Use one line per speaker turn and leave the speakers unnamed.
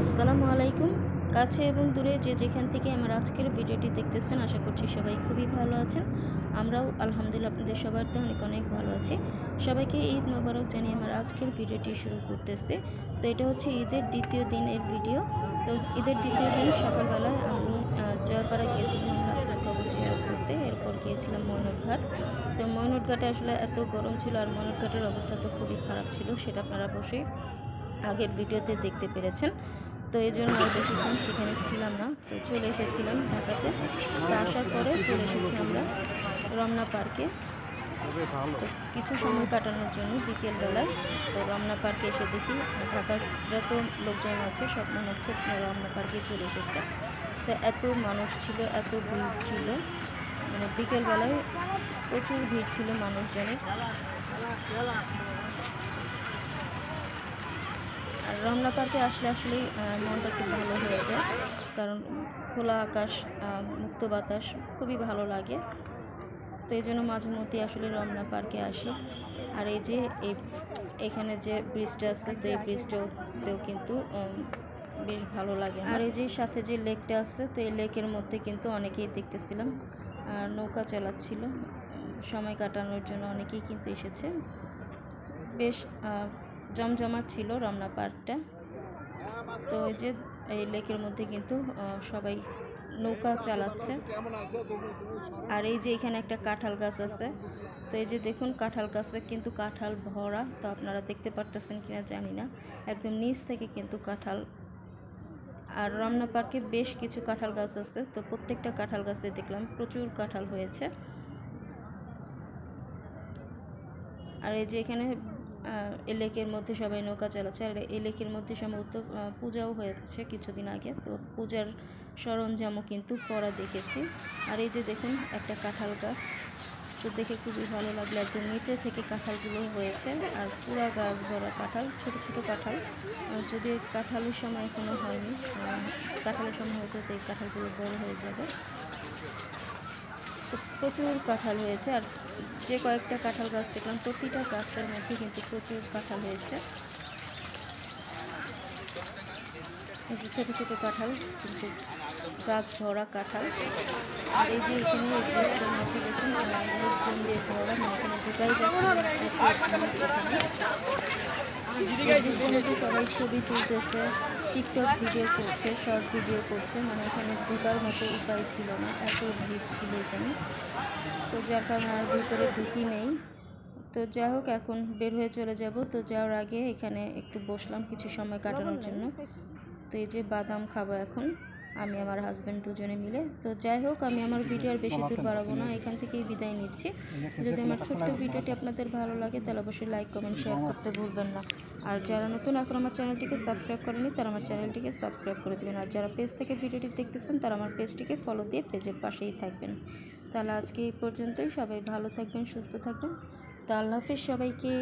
আসসালামু আলাইকুম। কাছে এবং দূরে যে যেখান থেকে আমার আজকের ভিডিওটি দেখতেছেন, আশা করছি সবাই খুবই ভালো আছেন। আমরাও আলহামদুলিল্লাহ আপনাদের সবার তো অনেক অনেক ভালো আছি। সবাইকে ঈদ মোবারক জানিয়ে আমার আজকের ভিডিওটি শুরু করতেছে। তো এটা হচ্ছে ঈদের দ্বিতীয় দিনের ভিডিও। তো ঈদের দ্বিতীয় দিন সকালবেলায় আমি জয়পাড়া গিয়েছিলাম কবর জিয়ারত করতে। এরপর গিয়েছিলাম ময়নট ঘাট তো ময়নট ঘাটে আসলে এত গরম ছিল আর ময়নট ঘাটের অবস্থা তো খুবই খারাপ ছিল, সেটা আপনারা অবশ্যই আগের ভিডিওতে দেখতে পেরেছেন। তো এই জন্য আর বেশিক্ষণ সেখানে ছিলাম না। তো চলে এসেছিলাম ঢাকাতে। তো আসার পরে চলে এসেছি আমরা রমনা পার্কে। তো কিছু সময় কাটানোর জন্য বিকেলবেলায় তো রমনা পার্কে এসে দেখি ঢাকার যত লোকজন আছে সব মনে হচ্ছে রমনা পার্কে চলে এসেছে। তো এত মানুষ ছিল এত ভিড় ছিল। মানে বিকেলবেলায় প্রচুর ভিড় ছিল মানুষজনের। আর রমনা পার্কে আসলে আসলে মনটা খুব ভালো হয়ে যায়। কারণ খোলা আকাশ মুক্ত বাতাস খুবই ভালো লাগে। তো এই জন্য মাঝে মধ্যে আসলে রমনা পার্কে আসি। আর এই যে, এই এখানে যে ব্রিজটা আছে, তো এই ব্রিজটাতেও কিন্তু বেশ ভালো লাগে আর এই যে সাথে যে লেকটা আছে, তো এই লেকের মধ্যে কিন্তু অনেকেই দেখতেছিলাম নৌকা চালাচ্ছিল। সময় কাটানোর জন্য অনেকেই কিন্তু এসেছে। বেশ জমজমাট ছিল রমনা পার্কটা। তো ওই যে, এই লেকের মধ্যে কিন্তু সবাই নৌকা চালাচ্ছে। আর এই যে এখানে একটা কাঁঠাল গাছ আছে। তো এই যে দেখুন, কাঁঠাল গাছে কিন্তু কাঁঠাল ভরা। তো আপনারা দেখতে পারতেছেন কিনা জানি না। একদম নিচ থেকে কিন্তু কাঁঠাল। আর রমনা পার্কে বেশ কিছু কাঁঠাল গাছ আছে। তো প্রত্যেকটা কাঁঠাল গাছে দেখলাম প্রচুর কাঁঠাল হয়েছে। আর এই যে এখানে আহ, এই লেকের মধ্যে সবাই নৌকা চালাচ্ছে। আর এই লেকের মধ্যে সম্ভবত পূজাও হয়েছে কিছুদিন আগে। তো পূজার সরঞ্জামও কিন্তু পরা দেখেছি। আর এই যে দেখুন একটা কাঁঠাল গাছ। তো দেখে খুবই ভালো লাগল। একদম নিচে থেকে কাঁঠালগুলো হয়েছে। আর পুরা গাছ ভরা কাঁঠাল ছোট ছোট কাঁঠাল। যদি কাঁঠালের সময় এখনও হয়নি কাঁঠালের সময় হয়তো এই কাঁঠালগুলো বড় হয়ে যাবে। প্রচুর কাঁঠাল হয়েছে আর যে কয়েকটা কাঁঠাল গাছ দেখলাম, প্রতিটা গাছের মধ্যে কিন্তু প্রচুর কাঁঠাল হয়েছে। ছোটো ছোটো কাঁঠাল, কিন্তু গাছ ভরা কাঁঠাল। আর এই যে এখানে মধ্যে দেখুন দিয়ে ভরা মানে ঢুকাই যাচ্ছে সবাই ছবি তুলতেছে টিকটক ভিডিও করছে, শর্ট ভিডিও করছে মানে এখানে ঢুকার মতো উপায় ছিল না, এত ভিড় ছিল এখানে। তো যার কারণে আর ভিতরে ঢুকি নেই। তো যাই হোক, এখন বের হয়ে চলে যাব। তো যাওয়ার আগে এখানে একটু বসলাম কিছু সময় কাটানোর জন্য। তো এই যে বাদাম খাব এখন। আমি আমার হাজব্যান্ড দুজনে মিলে। তো যাই হোক, আমি আমার ভিডিও আর বেশি দূর বাড়াবো না, এখান থেকেই বিদায় নিচ্ছি। যদি আমার ছোট্ট ভিডিওটি আপনাদের ভালো লাগে, তাহলে অবশ্যই লাইক কমেন্ট শেয়ার করতে ভুলবেন না। আর যারা নতুন, এখন আমার চ্যানেলটিকে সাবস্ক্রাইব করেনি তারা আমার চ্যানেলটিকে সাবস্ক্রাইব করে দেবেন। আর যারা পেজ থেকে ভিডিওটি দেখতেছেন, তারা আমার পেজটিকে ফলো দিয়ে পেজের পাশেই থাকবেন। তাহলে আজকে এই পর্যন্তই। সবাই ভালো থাকবেন, সুস্থ থাকবেন। তা আল্লাহ হাফিজ সবাইকে।